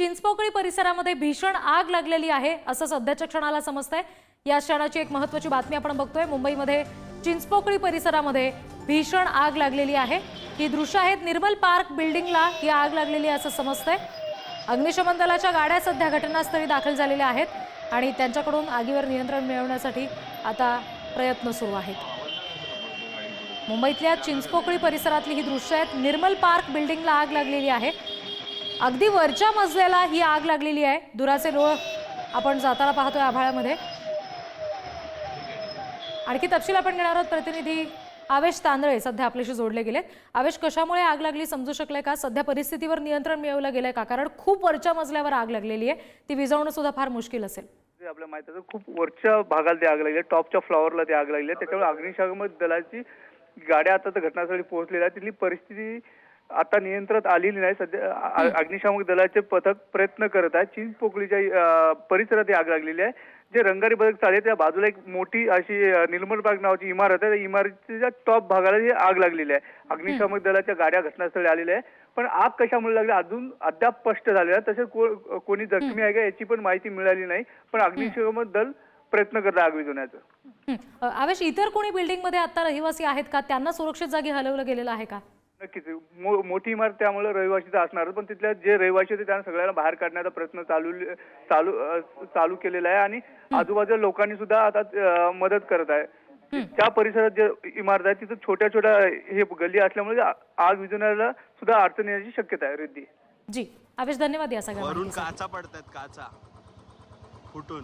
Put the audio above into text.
चिंचपोकळी परिसरामध्ये भीषण आग लागलेली आहे असं सध्याच्या क्षणाला समजतंय. या क्षणाची एक महत्वाची बातमी आपण बघतोय. मुंबईमध्ये चिंचपोकळी परिसरामध्ये भीषण आग लागलेली आहे. ही दृश्य आहेत निर्मल पार्क बिल्डिंगला. ही आग लागलेली आहे असं समजतंय. अग्निशमन दलाच्या गाड्या सध्या घटनास्थळी दाखल झालेल्या आहेत आणि त्यांच्याकडून आगीवर नियंत्रण मिळवण्यासाठी आता प्रयत्न सुरू आहेत. मुंबईतल्या चिंचपोकळी परिसरातली ही दृश्य आहेत. निर्मल पार्क बिल्डिंगला आग लागलेली आहे. अगदी वरच्या मजल्याला ही आग लागलेली आहे. दुराचे लोळ आपण जाताना पाहतोय आभाळामध्ये. आणखी तपशील आपण घेणार आहोत. प्रतिनिधी आवेश तांदळे सध्या आपल्याशी जोडले गेलेत. आवेश कशामुळे आग लागली समजू शकले का? सध्या परिस्थितीवर नियंत्रण मिळवलं गेलंय का? कारण खूप वरच्या मजल्यावर आग लागलेली आहे. ती विझवणं सुद्धा फार मुश्किल असेल. ते आपल्याला माहीत आहे खूप वरच्या भागाला ते आग लागली टॉपच्या फ्लॉवरला ते आग लागली आहे. त्याच्यामुळे अग्निशामक दलाची गाड्या आता तर घटनास्थळी पोहोचलेल्या तिथली परिस्थिती आता नियंत्रणात आलेली नाही. सध्या अग्निशामक दलाचे पथक प्रयत्न करत आहे चिंचपोकळीच्या अं, परिसरात ही आग लागलेली आहे. जे रंगारी बदक चाळे त्या बाजूला एक मोठी अशी निर्मल बाग नावाची इमारत आहे. त्या इमारतीच्या टॉप भागाला ही आग लागलेली आहे. अग्निशामक दलाच्या गाड्या घटनास्थळी आलेल्या आहे पण आग कशामुळे लागली? अजून अद्याप स्पष्ट झालेलं आहे. तसेच कोणी जखमी आहे का याची पण माहिती मिळाली नाही. पण अग्निशमन दल प्रयत्न करत आहे आग विझवण्याचा आवेश इतर कोणी बिल्डिंगमध्ये आता रहिवासी आहेत का? त्यांना सुरक्षित जागी हलवलं गेलेलं आहे का? नक्कीच. मो- मोठी इमारत त्यामुळे रहिवासीच असणार पण तिथल्या जे रहिवासी होते त्यांना सगळ्यांना बाहेर काढण्याचा प्रयत्न चालू चालू अ, चालू केलेला आहे. आणि आजूबाजूच्या लोकांनी सुद्धा आता अ, मदत करत आहे. त्या परिसरात जे इमारत आहे तिथं छोट्या छोट्या हे गल्ली असल्यामुळे आ- आग विझवण्याला सुद्धा अडचण येण्याची शक्यता आहे रिद्धी. जी. आवेश धन्यवाद या सगळ्या वरून माहितीसाठी. काचा पडतात काचा. फुटून.